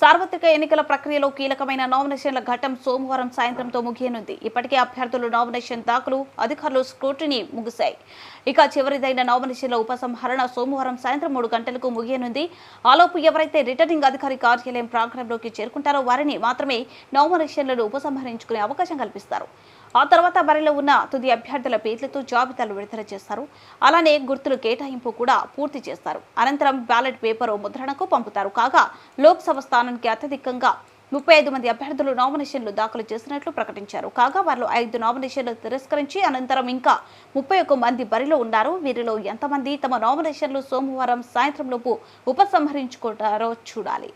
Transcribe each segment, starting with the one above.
సార్వత్రిక ఎన్నికల ప్రక్రియలో కీలకమైన నామినేషన్ల ఘట్టం సోమవారం సాయంత్రంతో ముగియనుంది. ఇప్పటికే అభ్యర్థులు నామినేషన్ దాఖలు అధికారులు స్క్రూటినీ ముగిశాయి. ఇక చివరిదైన నామినేషన్ల ఉపసంహరణ సోమవారం సాయంత్రం మూడు గంటలకు ముగియనుంది. ఆలోపు ఎవరైతే రిటర్నింగ్ అధికారి కార్యాలయం ప్రాంగణంలోకి చేరుకుంటారో వారిని మాత్రమే నామినేషన్లను ఉపసంహరించుకునే అవకాశం కల్పిస్తారు. ఆ తర్వాత బరిలో ఉన్న తుది అభ్యర్థుల పేర్లతో జాబితాలు విడుదల చేస్తారు. అలానే గుర్తులు కేటాయింపు కూడా పూర్తి చేస్తారు. అనంతరం బ్యాలెట్ పేపర్ ముద్రణకు పంపుతారు. కాగా లోక్సభ స్థానానికి అత్యధికంగా ముప్పై ఐదు మంది అభ్యర్థులు నామినేషన్లు దాఖలు చేసినట్లు ప్రకటించారు. కాగా వారిలో ఐదు నామినేషన్లు తిరస్కరించి అనంతరం ఇంకా ముప్పై ఒక్క మంది బరిలో ఉన్నారు. వీరిలో ఎంతమంది తమ నామినేషన్లు సోమవారం సాయంత్రంలోపు ఉపసంహరించుకుంటారో చూడాలి.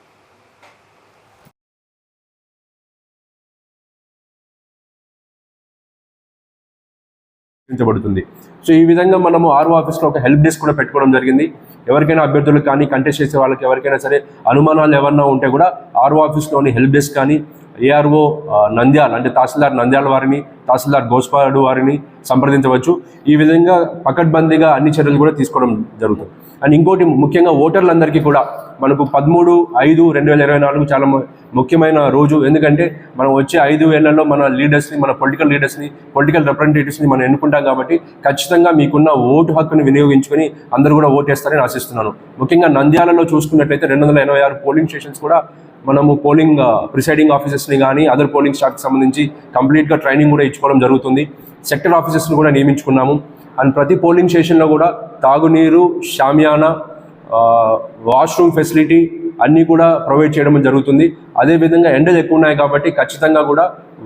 నిర్వహించబడుతుంది సో ఈ విధంగా మనము ఆర్ఓ ఆఫీస్లో ఒక హెల్ప్ డెస్క్ కూడా పెట్టుకోవడం జరిగింది. ఎవరికైనా అభ్యర్థులకు కానీ కంటెస్ట్ చేసే వాళ్ళకి ఎవరికైనా సరే అనుమానాలు ఏమన్నా ఉంటే కూడా ఆర్ఓ ఆఫీస్లోని హెల్ప్ డెస్క్ కానీ ఏఆర్ఓ నంద్యాల అంటే తహసీల్దార్ నంద్యాల వారిని తహసీల్దార్ గోస్పాడు వారిని సంప్రదించవచ్చు. ఈ విధంగా పకడ్బందీగా అన్ని చర్యలు కూడా తీసుకోవడం జరుగుతుంది. అండ్ ఇంకోటి ముఖ్యంగా ఓటర్లందరికీ కూడా మనకు పదమూడు ఐదు రెండు వేల ఇరవై నాలుగు చాలా ముఖ్యమైన రోజు. ఎందుకంటే మనం వచ్చే ఐదు ఏళ్ళలో మన లీడర్స్ని మన పొలిటికల్ లీడర్స్ని పొలిటికల్ రిప్రజెంటేటివ్స్ని మనం ఎన్నుకుంటాం కాబట్టి ఖచ్చితంగా మీకున్న ఓటు హక్కుని వినియోగించుకొని అందరూ కూడా ఓటేస్తారని ఆశిస్తున్నాను. ముఖ్యంగా నంద్యాలలో చూసుకున్నట్లయితే రెండు వందల ఎనభై ఆరు పోలింగ్ స్టేషన్స్ కూడా మనము పోలింగ్ ప్రిసైడింగ్ ఆఫీసర్స్ని కానీ అదర్ పోలింగ్ స్టాఫ్కి సంబంధించి కంప్లీట్గా ట్రైనింగ్ కూడా ఇచ్చుకోవడం జరుగుతుంది. సెక్టర్ ఆఫీసర్స్ని కూడా నియమించుకున్నాము. అండ్ ప్రతి పోలింగ్ స్టేషన్లో కూడా తాగునీరు షామియానా వాష్రూమ్ ఫెసిలిటీ అన్నీ కూడా ప్రొవైడ్ చేయడం జరుగుతుంది. అదేవిధంగా ఎండలు ఎక్కువ ఉన్నాయి కాబట్టి ఖచ్చితంగా కూడా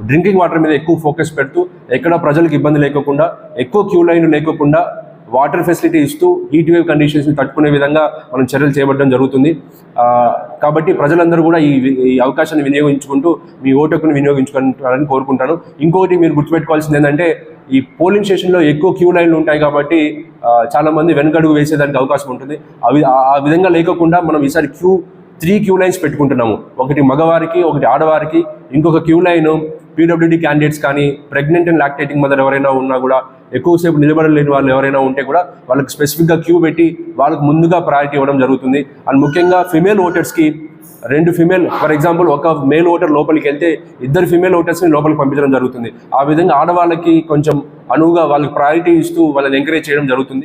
డ్రింకింగ్ వాటర్ మీద ఎక్కువ ఫోకస్ పెడుతూ ఎక్కడ ప్రజలకు ఇబ్బంది లేకుండా ఎక్కువ క్యూ లైన్లు లేకుండా వాటర్ ఫెసిలిటీ ఇస్తూ హీట్ వేవ్ కండిషన్స్ని తట్టుకునే విధంగా మనం చర్యలు చేపట్టడం జరుగుతుంది. కాబట్టి ప్రజలందరూ కూడా ఈ ఈ అవకాశాన్ని వినియోగించుకుంటూ మీ ఓటుకుని వినియోగించుకుంటారని కోరుకుంటాను. ఇంకొకటి మీరు గుర్తుపెట్టుకోవాల్సింది ఏంటంటే ఈ పోలింగ్ స్టేషన్లో ఎక్కువ క్యూ లైన్లు ఉంటాయి కాబట్టి చాలామంది చాలా వెనకడుగు వేసేదానికి అవకాశం ఉంటుంది. అవి ఆ విధంగా లేకుండా మనం ఈసారి క్యూ త్రీ క్యూ లైన్స్ పెట్టుకుంటున్నాము. ఒకటి మగవారికి ఒకటి ఆడవారికి ఇంకొక క్యూ లైన్ పీడబ్ల్యూడీ క్యాండిడేట్స్ కానీ ప్రెగ్నెంట్ అండ్ లాక్టేటింగ్ మదర్ ఎవరైనా ఉన్నా కూడా ఎక్కువసేపు నిలబడలేని వాళ్ళు ఎవరైనా ఉంటే కూడా వాళ్ళకి స్పెసిఫిక్గా క్యూ పెట్టి వాళ్ళకి ముందుగా ప్రయారిటీ ఇవ్వడం జరుగుతుంది. అండ్ ముఖ్యంగా ఫిమేల్ ఓటర్స్కి రెండు ఫిమేల్ ఫర్ ఎగ్జాంపుల్ ఒక మేల్ ఓటర్ లోపలికి వెళ్తే ఇద్దరు ఫిమేల్ ఓటర్స్ని లోపలికి పంపించడం జరుగుతుంది. ఆ విధంగా ఆడవాళ్ళకి కొంచెం అనువుగా వాళ్ళకి ప్రయారిటీ ఇస్తూ వాళ్ళని ఎంకరేజ్ చేయడం జరుగుతుంది.